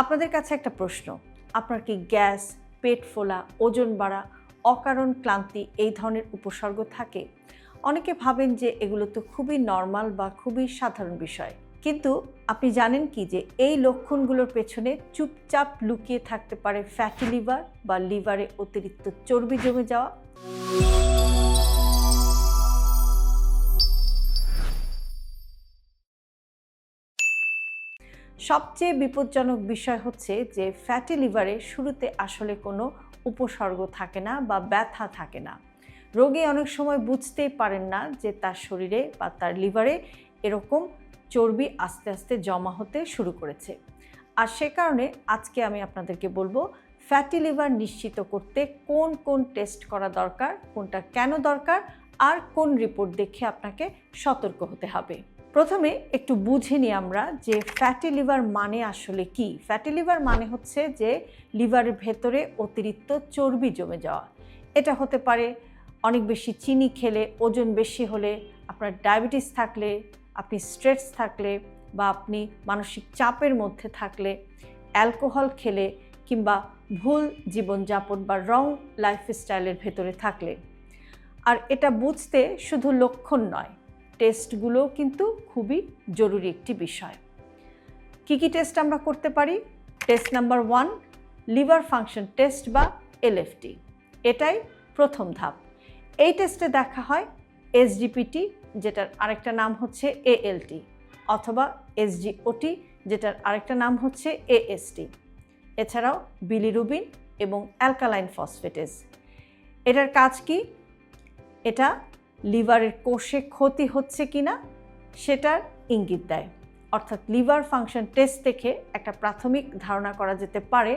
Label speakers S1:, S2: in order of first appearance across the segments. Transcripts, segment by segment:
S1: আপনাদের কাছে একটা প্রশ্ন। আপনার কি গ্যাস, পেট ফোলা, ওজন বাড়া, অকারণ ক্লান্তি এই ধরনের উপসর্গ থাকে? অনেকে ভাবেন যে এগুলো তো খুবই নর্মাল বা খুবই সাধারণ বিষয়। কিন্তু আপনি জানেন কি যে এই লক্ষণগুলোর পেছনে চুপচাপ লুকিয়ে থাকতে পারে ফ্যাটি লিভার বা লিভারে অতিরিক্ত চর্বি জমে যাওয়া? সবচেয়ে বিপজ্জনক বিষয় হচ্ছে যে ফ্যাটি লিভারে শুরুতে আসলে কোনো উপসর্গ থাকে না বা ব্যথা থাকে না। রোগী অনেক সময় বুঝতেই পারেন না যে তার শরীরে বা তার লিভারে এরকম চর্বি আস্তে আস্তে জমা হতে শুরু করেছে। আর সে কারণে আজকে আমি আপনাদেরকে বলব ফ্যাটি লিভার নিশ্চিত করতে কোন কোন টেস্ট করা দরকার, কোনটা কেন দরকার, আর কোন রিপোর্ট দেখে আপনাকে সতর্ক হতে হবে। প্রথমে একটু বুঝে নিই আমরা যে ফ্যাটি লিভার মানে আসলে কি? ফ্যাটি লিভার মানে হচ্ছে যে লিভারের ভেতরে অতিরিক্ত চর্বি জমে যাওয়া। এটা হতে পারে অনেক বেশি চিনি খেলে, ওজন বেশি হলে, আপনার ডায়াবেটিস থাকলে, আপনি স্ট্রেস থাকলে বা আপনি মানসিক চাপের মধ্যে থাকলে অ্যালকোহল খেলে কিংবা ভুল জীবনযাপন বা রং লাইফস্টাইলের ভেতরে থাকলে। আর এটা বুঝতে শুধু লক্ষণ নয় টেস্টগুলো কিন্তু খুবই জরুরি একটি বিষয়। কি কি টেস্ট আমরা করতে পারি? Test number one liver function test বা এলএফটি এটাই প্রথম ধাপ। এই টেস্টে দেখা হয় এসজিপিটি যেটার আরেকটা নাম হচ্ছে এএলটি অথবা এসজিওটি যেটার আরেকটা নাম হচ্ছে এএসটি এছাড়াও বিলিরুবিন এবং অ্যালকালাইন ফসফেটেস এটার কাজ কি? এটা লিভারের কোষে ক্ষতি হচ্ছে কি না সেটার ইঙ্গিত দেয়। অর্থাৎ লিভার ফাংশন টেস্ট থেকে একটা প্রাথমিক ধারণা করা যেতে পারে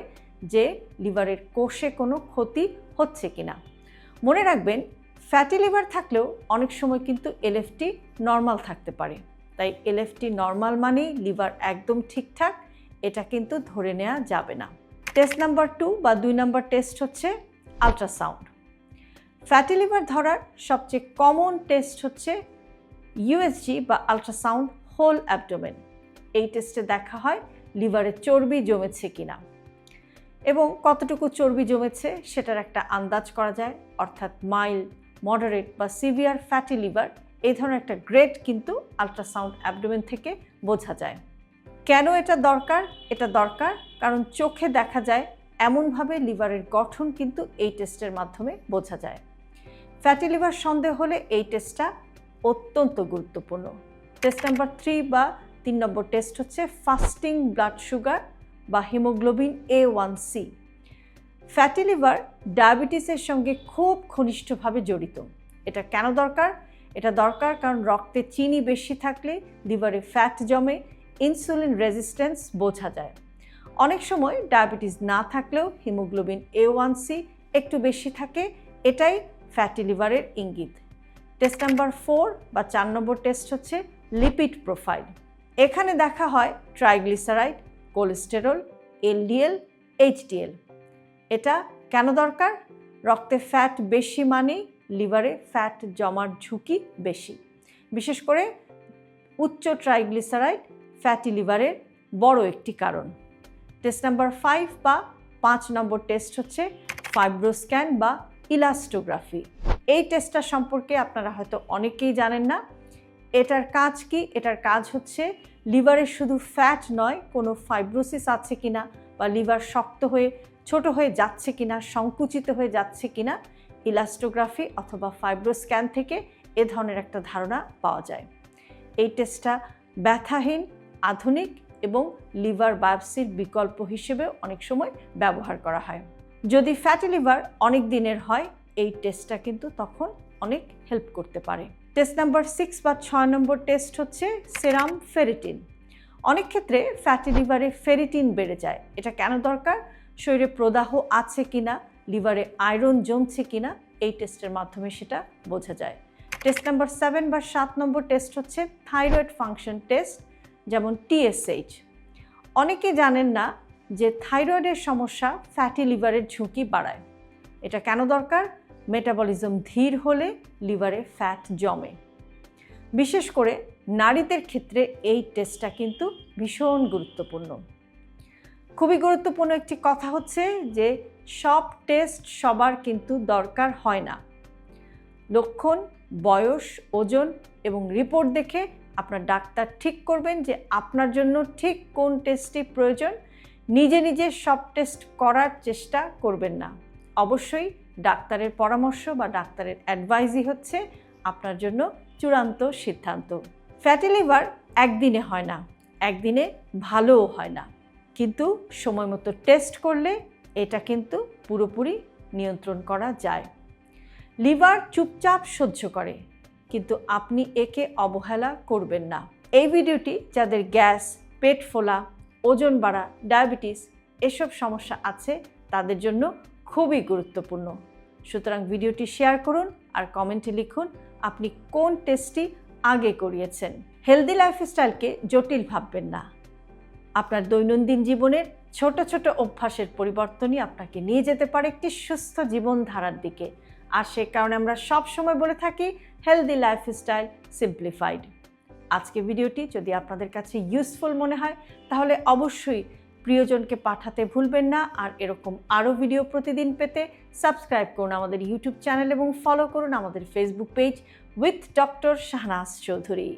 S1: যে লিভারের কোষে কোনো ক্ষতি হচ্ছে কি না মনে রাখবেন, ফ্যাটি লিভার থাকলেও অনেক সময় কিন্তু এলএফটি নর্মাল থাকতে পারে। তাই এলএফটি নর্মাল মানেই লিভার একদম ঠিকঠাক, এটা কিন্তু ধরে নেওয়া যাবে না। টেস্ট নাম্বার টু বা দুই নাম্বার টেস্ট হচ্ছে আলট্রাসাউন্ড। ফ্যাটি লিভার ধরার সবচেয়ে কমন টেস্ট হচ্ছে ইউএসজি বা আলট্রাসাউন্ড হোল অ্যাবডোমেন এই টেস্টে দেখা হয় লিভারে চর্বি জমেছে কিনা। এবং কতটুকু চর্বি জমেছে সেটার একটা আন্দাজ করা যায়, অর্থাৎ মাইল্ড মডারেট বা সিভিয়ার ফ্যাটি লিভার এই ধরনের একটা গ্রেড কিন্তু আলট্রাসাউন্ড অ্যাবডোমেন থেকে বোঝা যায়। কেন এটা দরকার? এটা দরকার কারণ চোখে দেখা যায় এমনভাবে লিভারের গঠন কিন্তু এই টেস্টের মাধ্যমে বোঝা যায়। ফ্যাটি লিভার সন্দেহ হলে এই টেস্টটা অত্যন্ত গুরুত্বপূর্ণ। টেস্ট নাম্বার থ্রি বা তিন নম্বর টেস্ট হচ্ছে ফাস্টিং ব্লাড সুগার বা haemoglobin A one C fatty liver ডায়াবেটিসের সঙ্গে খুব ঘনিষ্ঠভাবে জড়িত। এটা কেন দরকার? এটা দরকার কারণ রক্তে চিনি বেশি থাকলে লিভারে ফ্যাট জমে ইনসুলিন রেজিস্ট্যান্স বোঝা যায়। অনেক সময় ডায়াবেটিস না থাকলেও হিমোগ্লোবিন এ ওয়ান সি একটু বেশি থাকে, এটাই ফ্যাটি লিভারের ইঙ্গিত। টেস্ট নাম্বার ফোর বা চার নম্বর টেস্ট হচ্ছে লিপিড প্রোফাইল এখানে দেখা হয় ট্রাইগ্লিসারাইড কোলেস্টেরল এলডিএল এইচডিএল এটা কেন দরকার? রক্তে ফ্যাট বেশি মানেই লিভারে ফ্যাট জমার ঝুঁকি বেশি। বিশেষ করে উচ্চ ট্রাইগ্লিসারাইড ফ্যাটি লিভারের বড় একটি কারণ। টেস্ট নাম্বার ফাইভ বা পাঁচ নম্বর টেস্ট হচ্ছে ফাইব্রোস্ক্যান বা ইলাস্টোগ্রাফি। এই টেস্টটা সম্পর্কে আপনারা হয়তো অনেকেই জানেন না। এটার কাজ কি? এটার কাজ হচ্ছে লিভারের শুধু ফ্যাট নয়, কোনো ফাইব্রোসিস আছে কিনা বা লিভার শক্ত হয়ে, ছোট হয়ে যাচ্ছে কিনা, সংকুচিত হয়ে যাচ্ছে কিনা, ইলাস্টোগ্রাফি অথবা ফাইব্রোস্ক্যান থেকে এ ধরনের একটা ধারণা পাওয়া যায়। এই টেস্টটা ব্যথাহীন, আধুনিক এবং লিভার বায়োপসির বিকল্প হিসেবে অনেক সময় ব্যবহার করা হয়। যদি ফ্যাটি লিভার অনেক দিনের হয়, এই টেস্টটা কিন্তু তখন অনেক হেল্প করতে পারে। টেস্ট নাম্বার সিক্স বা ছয় নম্বর টেস্ট হচ্ছে সেরাম ফেরিটিন অনেক ক্ষেত্রে ফ্যাটি লিভারে ফেরিটিন বেড়ে যায়। এটা কেন দরকার? শরীরে প্রদাহ আছে কিনা? লিভারে আয়রন জমছে কিনা? এই টেস্টের মাধ্যমে সেটা বোঝা যায়। টেস্ট নাম্বার সেভেন বা সাত নম্বর টেস্ট হচ্ছে থাইরয়েড ফাংশন টেস্ট যেমন টিএসএইচ অনেকে জানেন না যে থাইরয়েডের সমস্যা ফ্যাটি লিভারের ঝুঁকি বাড়ায়। এটা কেন দরকার? মেটাবলিজম ধীর হলে লিভারে ফ্যাট জমে। বিশেষ করে নারীদের ক্ষেত্রে এই টেস্টটা কিন্তু ভীষণ গুরুত্বপূর্ণ। খুবই গুরুত্বপূর্ণ একটি কথা হচ্ছে যে, সব টেস্ট সবার কিন্তু দরকার হয় না। লক্ষণ, বয়স, ওজন এবং রিপোর্ট দেখে আপনার ডাক্তার ঠিক করবেন যে আপনার জন্য ঠিক কোন টেস্টটি প্রয়োজন নিজে নিজে সব টেস্ট করার চেষ্টা করবেন না। অবশ্যই ডাক্তারের পরামর্শ বা ডাক্তারের অ্যাডভাইজই হচ্ছে আপনার জন্য চূড়ান্ত সিদ্ধান্ত। ফ্যাটি লিভার একদিনে হয় না, একদিনে ভালোও হয় না। কিন্তু সময় মতো টেস্ট করলে এটা কিন্তু পুরোপুরি নিয়ন্ত্রণ করা যায়। লিভার চুপচাপ সহ্য করে, কিন্তু আপনি একে অবহেলা করবেন না। এই ভিডিওটি যাদের গ্যাস, পেট ফোলা ওজন বাড়া, ডায়াবেটিস এসব সমস্যা আছে, তাদের জন্য খুবই গুরুত্বপূর্ণ। সুতরাং ভিডিওটি শেয়ার করুন আর কমেন্টে লিখুন আপনি কোন টেস্টটি আগে করিয়েছেন। হেলদি লাইফস্টাইলকে জটিল ভাববেন না। আপনার দৈনন্দিন জীবনের ছোট ছোট অভ্যাসের পরিবর্তনই আপনাকে নিয়ে যেতে পারে একটি সুস্থ জীবনধারার দিকে। আর সে কারণে আমরা সব সময় বলে থাকি, হেলদি লাইফস্টাইল সিম্পলিফাইড। আজকে ভিডিওটি যদি আপনাদের কাছে ইউজফুল মনে হয়, তাহলে অবশ্যই প্রিয়জনকে পাঠাতে ভুলবেন না। আর এরকম আরও ভিডিও প্রতিদিন পেতে সাবস্ক্রাইব করুন আমাদের ইউটিউব চ্যানেল এবং ফলো করুন আমাদের Facebook page with doctor Shahnaz Chowdhury